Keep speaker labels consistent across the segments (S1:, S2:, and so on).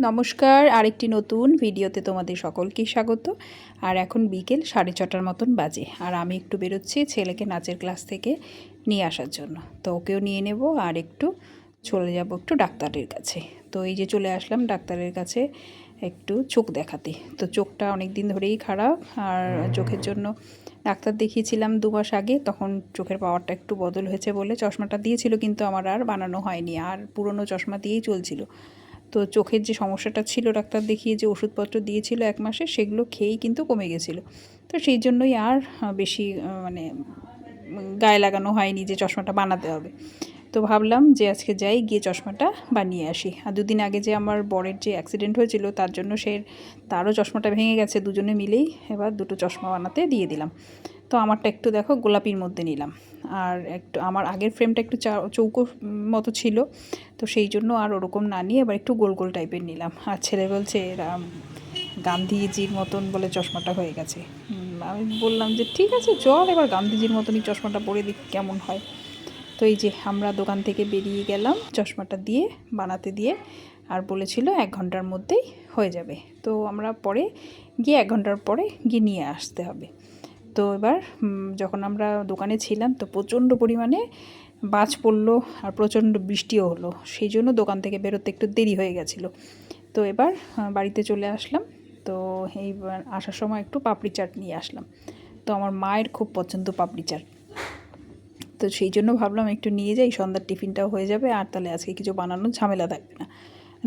S1: নমস্কার, আরেকটি নতুন ভিডিওতে তোমাদের সকলকে স্বাগত। আর এখন বিকেল সাড়ে ছটার মতন বাজে। আর আমি একটু বেরোচ্ছি ছেলেকে নাচের ক্লাস থেকে নিয়ে আসার জন্য। তো ওকেও নিয়ে নেব আর একটু চলে যাব একটু ডাক্তারের কাছে। তো এই যে চলে আসলাম ডাক্তারের কাছে একটু চোখ দেখাতে। তো চোখটা অনেক দিন ধরেই খারাপ আর চোখের জন্য ডাক্তার দেখিয়েছিলাম দু মাস আগে। তখন চোখের পাওয়ারটা একটু বদল হয়েছে বলে চশমাটা দিয়েছিল কিন্তু আমার আর বানানো হয়নি। আর পুরনো চশমা দিয়েই চলছিল। তো চোখের যে সমস্যাটা ছিল, ডাক্তার দেখিয়ে যে ওষুধপত্র দিয়েছিল এক মাসে, সেগুলো খেয়েই কিন্তু কমে গেছিল। তো সেই জন্যই আর বেশি মানে গায়ে লাগানো হয়নি যে চশমাটা বানাতে হবে। তো ভাবলাম যে আজকে যাই, গিয়ে চশমাটা বানিয়ে আসি। আর দুদিন আগে যে আমার বরের যে অ্যাক্সিডেন্ট হয়েছিল, তার জন্য সে তারও চশমাটা ভেঙে গেছে, দুজনে মিলেই এবার দুটো চশমা বানাতে দিয়ে দিলাম। তো আমারটা একটু দেখো, গোলাপির মধ্যে নিলাম। আর একটু, আমার আগের ফ্রেমটা একটু চৌকো মতো ছিল, তো সেই জন্য আর ওরকম না নিয়ে এবার একটু গোল গোল টাইপের নিলাম। আর ছেলে বলছে এরা গান্ধীজির মতন বলে চশমাটা হয়ে গেছে। আমি বললাম যে, ঠিক আছে, চল এবার গান্ধীজির মতনই চশমাটা পরে দিক কেমন হয়। তো এই যে আমরা দোকান থেকে বেরিয়ে গেলাম, চশমাটা দিয়ে, বানাতে দিয়ে, আর বলেছিল এক ঘণ্টার মধ্যেই হয়ে যাবে। তো আমরা পরে গিয়ে এক ঘণ্টার পরে গিয়ে নিয়ে আসতে হবে। তো এবার যখন আমরা দোকানে ছিলাম তো প্রচণ্ড পরিমাণে বাজ পড়ল আর প্রচণ্ড বৃষ্টিও হলো। সেই জন্য দোকান থেকে বেরোতে একটু দেরি হয়ে গেছিল। তো এবার বাড়িতে চলে আসলাম। তো এইবার আসার সময় একটু পাপড়ি চাট নিয়ে আসলাম। তো আমার মায়ের খুব পছন্দ পাপড়ি চাট। তো সেই জন্য ভাবলাম একটু নিয়ে যাই, সন্ধ্যার টিফিনটাও হয়ে যাবে। আর তাহলে আজকে কিছু বানানোর ঝামেলা থাকবে না।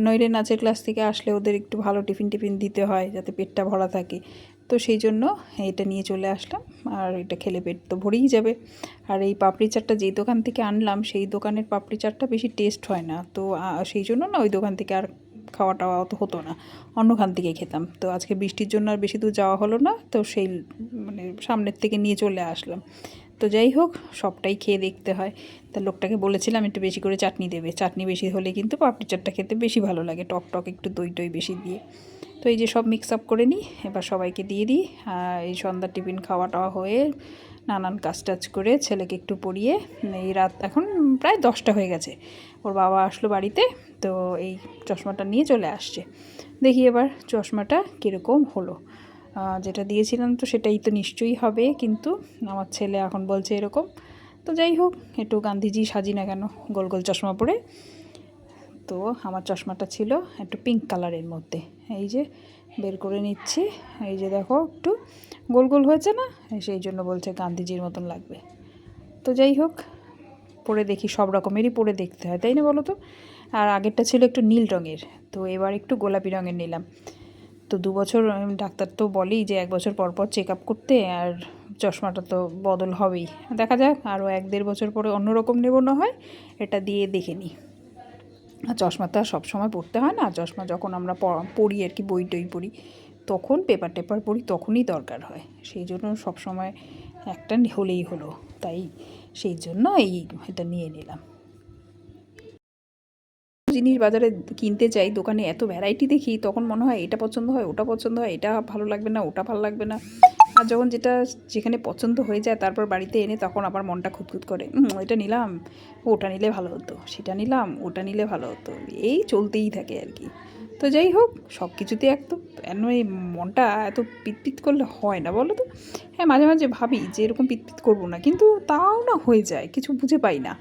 S1: নইলে নাচের ক্লাস থেকে আসলে ওদের একটু ভালো টিফিন টিফিন দিতে হয়, যাতে পেটটা ভরা থাকে। তো সেই জন্য এটা নিয়ে চলে আসলাম। আর এটা খেলে পেট তো ভরেই যাবে। আর এই পাপড়ি চাটটা যেই দোকান থেকে আনলাম, সেই দোকানের পাপড়ি চাটটা বেশি টেস্ট হয় না। তো সেই জন্য না ওই দোকান থেকে আর খাওয়া টাওয়া অত হতো না। অন্যখান থেকে খেতাম। তো আজকে বৃষ্টির জন্য আর বেশি দূর যাওয়া হলো না। তো সেই মানে সামনের থেকে নিয়ে চলে আসলাম। তো যাই হোক, সবটাই খেয়ে দেখতে হয়। তা লোকটাকে বলেছিলাম একটু বেশি করে চাটনি দেবে। চাটনি বেশি হলে কিন্তু পাপড়ি চাটটা খেতে বেশি ভালো লাগে, টক টক একটু দই টই বেশি দিয়ে। তো এই যে সব মিক্স আপ করে নিই, এবার সবাইকে দিয়ে দিই। এই সন্ধ্যার টিফিন খাওয়া টাওয়া হয়ে নানান কাজ টাজ করে ছেলেকে একটু পড়িয়ে, এই রাত এখন প্রায় দশটা হয়ে গেছে। ওর বাবা আসলো বাড়িতে, তো এই চশমাটা নিয়ে চলে আসছে। দেখি এবার চশমাটা কীরকম হলো। যেটা দিয়েছিলাম তো সেটাই তো নিশ্চয়ই হবে, কিন্তু আমার ছেলে এখন বলছে এরকম। তো যাই হোক, একটু গান্ধীজি সাজি না কেন, গোল গোল চশমা পরে। তো আমার চশমাটা ছিল একটু পিঙ্ক কালারের মধ্যে। এই যে বের করে নিচ্ছি, এই যে দেখো একটু গোল গোল হয়েছে না? সেই জন্য বলছে গান্ধীজির মতন লাগবে। তো যাই হোক, পরে দেখি, সব রকমেরই পরে দেখতে হয়, তাই না বলো তো? আর আগেরটা ছিল একটু নীল রঙের, তো এবার একটু গোলাপি রঙের নিলাম। তো দু বছর ডাক্তার তো বলেই যে এক বছর পর পর চেক আপ করতে আর চশমাটা তো বদল হবেই। দেখা যাক, আরও এক দেড় বছর পরে অন্যরকম নেব না হয়, এটা দিয়ে দেখে নিই। আর চশমা তো আর সবসময় পড়তে হয় না, চশমা যখন আমরা পড়ি আর কি, বই টই পড়ি, তখন পেপার টেপার পড়ি তখনই দরকার হয়। সেই জন্য সবসময় একটা হলেই হলো, তাই সেই জন্য এই এটা নিয়ে নিলাম। জিনিস বাজারে কিনতে চাই দোকানে এত ভ্যারাইটি দেখি, তখন মনে হয় এটা পছন্দ হয়, ওটা পছন্দ হয়, এটা ভালো লাগবে না, ওটা ভালো লাগবে না। আর যখন যেটা যেখানে পছন্দ হয়ে যায়, তারপর বাড়িতে এনে তখন আবার মনটা খুঁতখুত করে এটা নিলাম, ওটা নিলে ভালো হতো, সেটা নিলাম, ওটা নিলে ভালো হতো। এই চলতেই থাকে আর কি। তো যাই হোক, সব কিছুতে একদম কেন এই মনটা এত পিতপিত করলে হয় না বলো তো? হ্যাঁ মাঝে মাঝে ভাবি যে এরকম পিতপিত করব না, কিন্তু তাও না হয়ে যায়, কিছু বুঝে পাই না।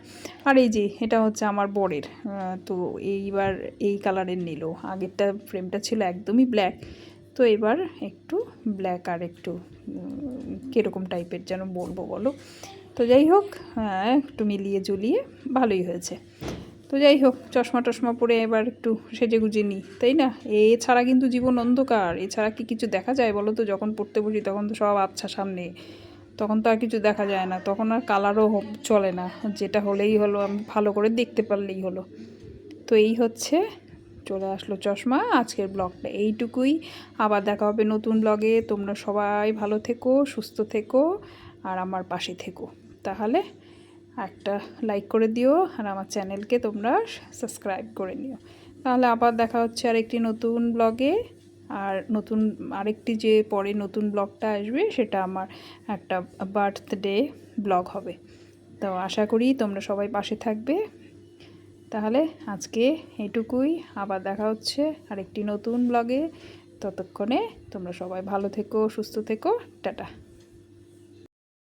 S1: আর এই যে, এটা হচ্ছে আমার বরের তো এইবার এই কালারের নিল। আগেরটা ফ্রেমটা ছিল একদমই ব্ল্যাক তো এবার একটু ব্ল্যাক আর একটু কীরকম টাইপের যেন বলব বলো? তো যাই হোক হ্যাঁ একটু মিলিয়ে জুলিয়ে ভালোই হয়েছে। তো যাই হোক, চশমা টশমা পরে এবার একটু সেজে গুজে নিই, তাই না? এছাড়া কিন্তু জীবন অন্ধকার, এছাড়া কি কিছু দেখা যায় বলো তো? যখন পড়তে বসি তখন তো সব আচ্ছা সামনে, তখন তো আর কিছু দেখা যায় না, তখন আর কালারও চলে না, যেটা হলেই হলো, আমি ভালো করে দেখতে পারলেই হলো। তো এই হচ্ছে, চলে আসলো চশমা, আজকের ব্লগটা এইটুকুই, আবার দেখা হবে নতুন ব্লগে তোমরা সবাই ভালো থেকো, সুস্থ থেকো, আর আমার পাশে থেকো। তাহলে একটা লাইক করে দিও আর আমার চ্যানেলকে তোমরা সাবস্ক্রাইব করে নিও। তাহলে আবার দেখা হচ্ছে আরেকটি নতুন ব্লগে আর নতুন, আরেকটি যে পরে নতুন ব্লগটা আসবে, সেটা আমার একটা বার্থডে ব্লগ হবে। তো আশা করি তোমরা সবাই পাশে থাকবে। তাহলে আজকে এটুকুই। আবার দেখা হচ্ছে আরেকটি নতুন ব্লগে ততক্ষণে তোমরা সবাই ভালো থেকো, সুস্থ থেকো। টাটা।